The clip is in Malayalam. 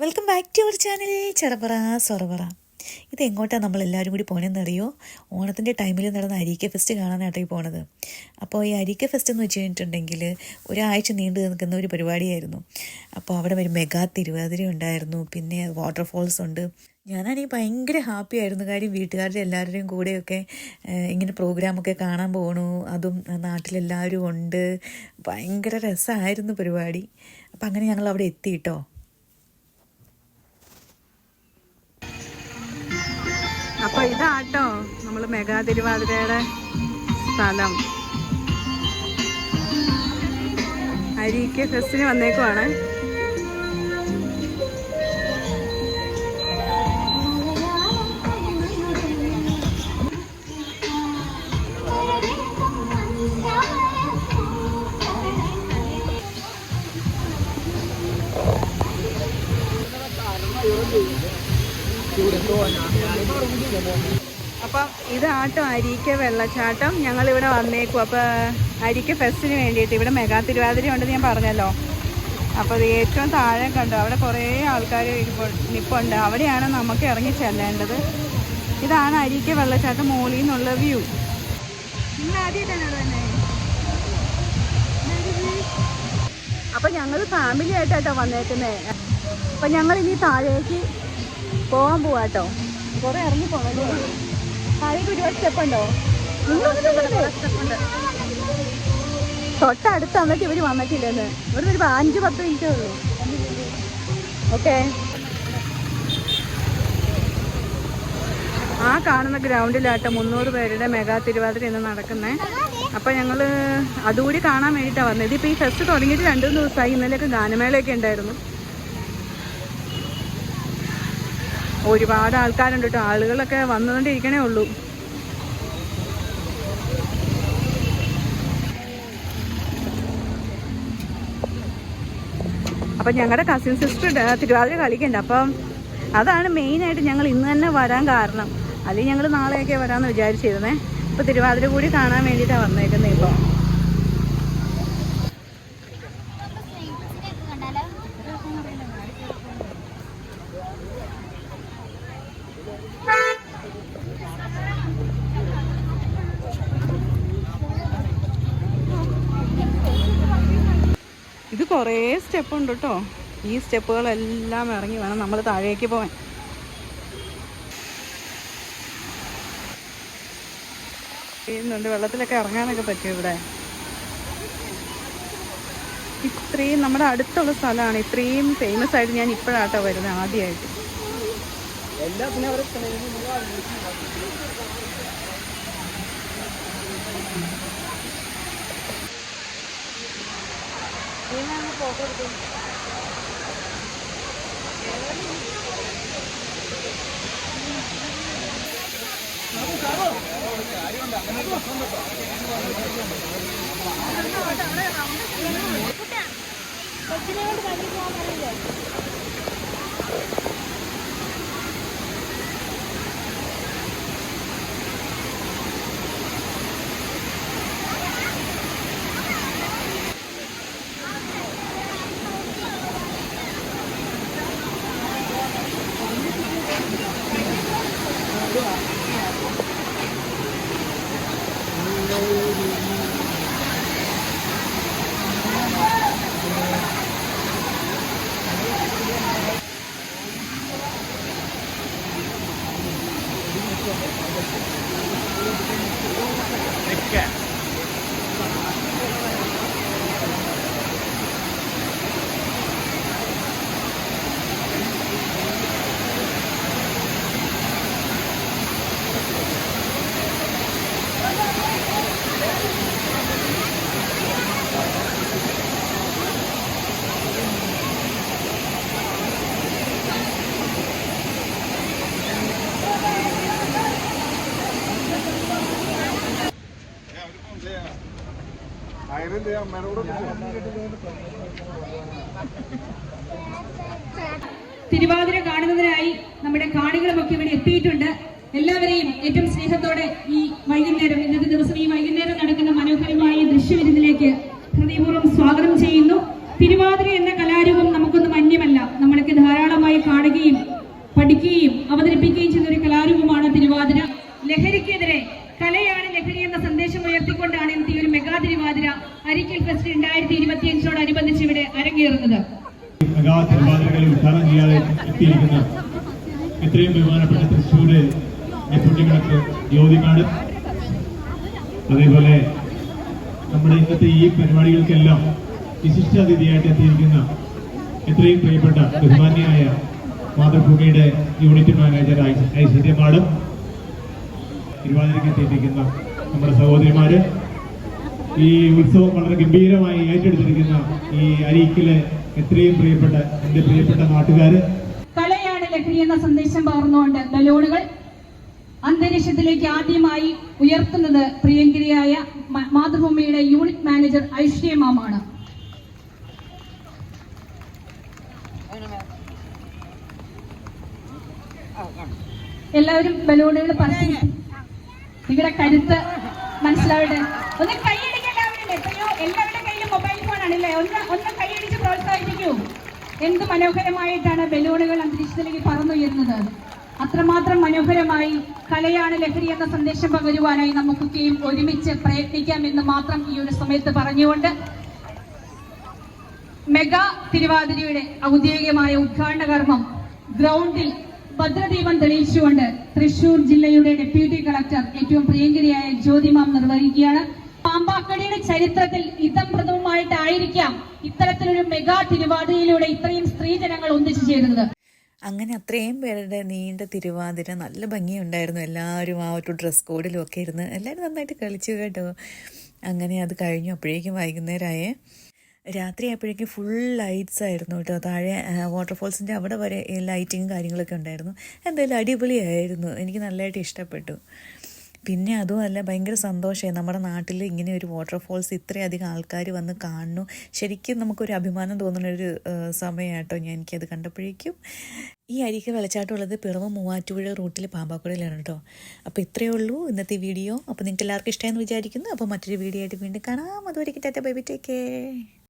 Welcome back to our channel ചെറപറ സൊറപറ ഇത് എങ്ങോട്ടാണ് നമ്മൾ എല്ലാവരും കൂടി പോണേന്ന് അറിയോ ഓണത്തിന്റെ ടൈമിൽ നടന്ന അരീക്ക ഫെസ്റ്റ് കാണാനായിട്ട് പോണത്. അപ്പോൾ ഈ അരീക്ക ഫെസ്റ്റ് എന്ന് വെച്ച് കഴിഞ്ഞിട്ടുണ്ടെങ്കിൽ ഒരാഴ്ച നീണ്ടു നിൽക്കുന്ന ഒരു പരിപാടിയായിരുന്നു. അപ്പോൾ അവിടെ ഒരു മെഗാ തിരുവാതിര ഉണ്ടായിരുന്നു. പിന്നെ വാട്ടർഫോൾസ് ഉണ്ട്. ഞാനാണെങ്കിൽ ഭയങ്കര ഹാപ്പി ആയിരുന്നു. കാര്യം വീട്ടുകാരുടെ എല്ലാവരുടെയും കൂടെയൊക്കെ ഇങ്ങനെ പ്രോഗ്രാമൊക്കെ കാണാൻ പോകണു അതും നാട്ടിലെല്ലാവരും ഉണ്ട്. ഭയങ്കര രസമായിരുന്നു പരിപാടി. അപ്പം അങ്ങനെ ഞങ്ങൾ അവിടെ എത്തി കേട്ടോ അപ്പൊ ഇതാട്ടോ നമ്മൾ മെഗാ തിരുവാതിരയുടെ സ്ഥലം. അരിക്ക് ഫെസ്റ്റിന് വന്നേക്കുവാണ്. അപ്പം ഇതാട്ടോ അരിക്ക വെള്ളച്ചാട്ടം. ഞങ്ങൾ ഇവിടെ വന്നേക്കും. അപ്പൊ അരിക്ക ഫെസ്റ്റിന് വേണ്ടിയിട്ട് ഇവിടെ മെഗാ തിരുവാതിര ഉണ്ടെന്ന് ഞാൻ പറഞ്ഞല്ലോ. അപ്പോൾ അത് ഏറ്റവും താഴെ കണ്ടു? അവിടെ കുറേ ആൾക്കാർ നിപ്പുണ്ട്. അവിടെയാണ് നമുക്ക് ഇറങ്ങി ചെല്ലേണ്ടത്. ഇതാണ് അരിക്ക വെള്ളച്ചാട്ടം മോളിൽ നിന്നുള്ള വ്യൂ. അപ്പൊ ഞങ്ങൾ ഫാമിലി ആയിട്ടാട്ടോ വന്നേക്കുന്നേ. അപ്പൊ ഞങ്ങൾ ഇനി താഴേക്ക് പോകാൻ പോവാട്ടോ കുറെ ഇറങ്ങി പോകണല്ലോ താഴേക്ക് ഒരുപാട് സ്റ്റെപ്പ് ഉണ്ടോ? തൊട്ടടുത്ത് വന്നിട്ട് ഇവർ വന്നിട്ടില്ലെന്ന്. ഇവിടെ ഒരു അഞ്ച് പത്ത് മിനിറ്റേ ഉള്ളൂ. ഓക്കെ. ആ കാണുന്ന ഗ്രൗണ്ടിലാട്ടോ മുന്നൂറ് പേരുടെ മെഗാ തിരുവാതിര ഇന്ന് നടക്കുന്നേ. അപ്പം ഞങ്ങൾ അതുകൂടി കാണാൻ വേണ്ടിയിട്ടാണ് വന്നത് ഇതിപ്പോൾ ഈ ഫെസ്റ്റ് തുടങ്ങിയിട്ട് രണ്ട് മൂന്ന് ദിവസമായി ഇന്നലെയൊക്കെ ഗാനമേളയൊക്കെ ഉണ്ടായിരുന്നു. ഒരുപാട് ആൾക്കാരുണ്ട് കേട്ടോ ആളുകളൊക്കെ വന്നുകൊണ്ടിരിക്കണേ ഉള്ളൂ. അപ്പം ഞങ്ങളുടെ കസിൻ സിസ്റ്റർ തിരുവാതിര കളിക്കണ്ട. അപ്പം അതാണ് മെയിനായിട്ട് ഞങ്ങൾ ഇന്ന് തന്നെ വരാൻ കാരണം. അല്ലെങ്കിൽ ഞങ്ങൾ നാളെയൊക്കെ വരാമെന്ന് വിചാരിച്ചിരുന്നേ. ഇപ്പം തിരുവാതിര കൂടി കാണാൻ വേണ്ടിയിട്ടാണ് വന്നേക്കുന്നത് ഇപ്പോൾ കുറേ സ്റ്റെപ്പ് ഉണ്ട് കേട്ടോ ഈ സ്റ്റെപ്പുകളെല്ലാം ഇറങ്ങി വേണം നമ്മൾ താഴേക്ക് പോകാൻ ചെയ്യുന്നുണ്ട്. വെള്ളത്തിലൊക്കെ ഇറങ്ങാനൊക്കെ പറ്റും ഇവിടെ. ഇത്രയും നമ്മുടെ അടുത്തുള്ള സ്ഥലമാണ്. ഇത്രയും ഫേമസ് ആയിട്ട് ഞാൻ ഇപ്പോഴാട്ടോ വരുന്നത് ആദ്യമായിട്ട്. ഫോട്ടോ എടുത്തു കൊച്ചിനെ കൊണ്ട് കണ്ടു പോകാൻ പറയില്ലേ? തിരുവാതിര കാണുന്നതിനായി നമ്മുടെ കാണികളുമൊക്കെ ഇവിടെ എത്തിയിട്ടുണ്ട്. എല്ലാവരെയും ഏറ്റവും സ്നേഹത്തോടെ ഈ വൈകുന്നേരം ഇന്നത്തെ ദിവസം ഈ വൈകുന്നേരം നടക്കുന്ന മനോഹരമായ ദൃശ്യവിരുന്നിലേക്ക് ഹൃദയപൂർവം സ്വാഗതം ചെയ്യുന്നു. തിരുവാതിര എന്ന കലാരൂപം നമുക്കൊന്നും അന്യമല്ല. നമ്മൾക്ക് ധാരാളമായി കാണുകയും പഠിക്കുകയും അവതരിപ്പിക്കുകയും ചെയ്യുന്ന ഒരു കലാരൂപമാണ് തിരുവാതിര. ലഹരിക്കെതിരെ കലയാണ് ലഹരി എന്ന സന്ദേശം ഉയർത്തിക്കൊണ്ടാണ് ഈ ഒരു തിരുവാതിര അരിക്കൽ ഫെസ്റ്റ് രണ്ടായിരത്തി ഇരുപത്തിയഞ്ചോടനുബന്ധിച്ച് ഇവിടെ അരങ്ങേറുന്നത്. തിരുവാതിരകളെ ഉദ്ഘാടനം ചെയ്യാതെ എത്തിയിരിക്കുന്ന എത്രയും ബഹുമാനപ്പെട്ട തൃശ്ശൂര് ഡെപ്യൂട്ടി കളക്ടർ ജ്യോതി അതേപോലെ നമ്മുടെ ഇന്നത്തെ ഈ പരിപാടികൾക്കെല്ലാം വിശിഷ്ടാതിഥിയായിട്ട് എത്തിയിരിക്കുന്ന എത്രയും പ്രിയപ്പെട്ട ബഹുമാന്യായ മാതൃഭൂമിയുടെ യൂണിറ്റ് മാനേജർ ഐ- തിരുവാതിരക്ക് മാഡം. തിരുവാതിരയ്ക്ക് എത്തിയിരിക്കുന്ന നമ്മുടെ സഹോദരിമാര്. ഈ ഉത്സവം വളരെ ഗംഭീരമായി ഏറ്റെടുത്തിരിക്കുന്ന ഈ അരീക്കിലെ എത്രയും പ്രിയപ്പെട്ട എന്റെ പ്രിയപ്പെട്ട നാട്ടുകാര്. കലയാണ് ലഹരി എന്ന സന്ദേശം പകർന്നുകൊണ്ട് ബലൂണുകൾ അന്തരീക്ഷത്തിലേക്ക് ആദ്യമായി ഉയർത്തുന്നത് പ്രിയങ്കരിയായ മാതൃഭൂമിയുടെ യൂണിറ്റ് മാനേജർ ഐശ്വര്യ മാമാണ്. എല്ലാവരും ബലൂണുകൾ പറഞ്ഞു നിങ്ങളുടെ കരുത്ത് മനസ്സിലാവട്ടെ? ഒന്ന് കൈയടിക്കാൻ എല്ലാവരും എത്രയോ എല്ലാവരുടെ കയ്യിലും മൊബൈൽ ഫോൺ ആണല്ലേ? ഒന്ന് ഒന്ന് കൈയടിച്ച് പ്രോത്സാഹിപ്പിക്കൂ. എന്ത് മനോഹരമായിട്ടാണ് ബലൂണുകൾ അന്തരീക്ഷത്തിലേക്ക് പറന്നുയരുന്നത്. അത്രമാത്രം മനോഹരമായി കലയാണ് ലഹരി എന്ന സന്ദേശം പകരുവാനായി നമുക്കൊക്കെയും ഒരുമിച്ച് പ്രയത്നിക്കാം എന്ന് മാത്രം ഈ ഒരു സമയത്ത് പറഞ്ഞുകൊണ്ട് മെഗാ തിരുവാതിരയുടെ ഔദ്യോഗികമായ ഉദ്ഘാടന കർമ്മം ഗ്രൗണ്ടിൽ ഭദ്രദീപം തെളിയിച്ചുകൊണ്ട് തൃശൂർ ജില്ലയുടെ ഡെപ്യൂട്ടി കളക്ടർ ഏറ്റവും പ്രിയങ്കരിയായ ജ്യോതിമാം നിർവഹിക്കുകയാണ്. പാമ്പാക്കടിയുടെ ചരിത്രത്തിൽ ഇതം പ്രഥമമായിട്ടായിരിക്കാം ഇത്തരത്തിലൊരു മെഗാ തിരുവാതിരയിലൂടെ ഇത്രയും സ്ത്രീജനങ്ങൾ ഒന്നിച്ചു ചേരുന്നത്. അങ്ങനെ അത്രയും പേരുടെ നീണ്ട തിരുവാതിര നല്ല ഭംഗിയുണ്ടായിരുന്നു. എല്ലാവരും ആ ഒരു ഡ്രസ് കോഡിലും ഒക്കെ ഇരുന്ന് എല്ലാവരും നന്നായിട്ട് കളിച്ചു കേട്ടോ. അങ്ങനെ അത് കഴിഞ്ഞു. അപ്പോഴേക്കും വൈകുന്നേരമായേ. രാത്രി ആയപ്പോഴേക്കും ഫുൾ ലൈറ്റ്സ് ആയിരുന്നു കേട്ടോ. താഴെ വാട്ടർഫോൾസിന്റെ അവിടെ വരെ ലൈറ്റിങ്ങും കാര്യങ്ങളൊക്കെ ഉണ്ടായിരുന്നു. എന്തായാലും അടിപൊളിയായിരുന്നു. എനിക്ക് നല്ലതായിട്ട് ഇഷ്ടപ്പെട്ടു. പിന്നെ അതുമല്ല ഭയങ്കര സന്തോഷമായി. നമ്മുടെ നാട്ടിൽ ഇങ്ങനെ ഒരു വാട്ടർഫോൾസ് ഇത്രയധികം ആൾക്കാർ വന്ന് കാണുന്നു. ശരിക്കും നമുക്കൊരു അഭിമാനം തോന്നുന്ന ഒരു സമയമായിട്ടോ ഞാൻ എനിക്കത് കണ്ടപ്പോഴേക്കും. ഈ അരിക്ക് വെള്ളച്ചാട്ടമുള്ളത് പിറവ മൂവാറ്റുപുഴ റൂട്ടിൽ പാമ്പാക്കുഴയിലാണ് കേട്ടോ അപ്പോൾ ഇത്രയേ ഉള്ളൂ ഇന്നത്തെ വീഡിയോ. അപ്പോൾ നിങ്ങൾക്ക് എല്ലാവർക്കും ഇഷ്ടമായെന്ന് വിചാരിക്കുന്നു. അപ്പോൾ മറ്റൊരു വീഡിയോ ആയിട്ട് വീണ്ടും കാണാം. അതുവരെ tata bye bye take care.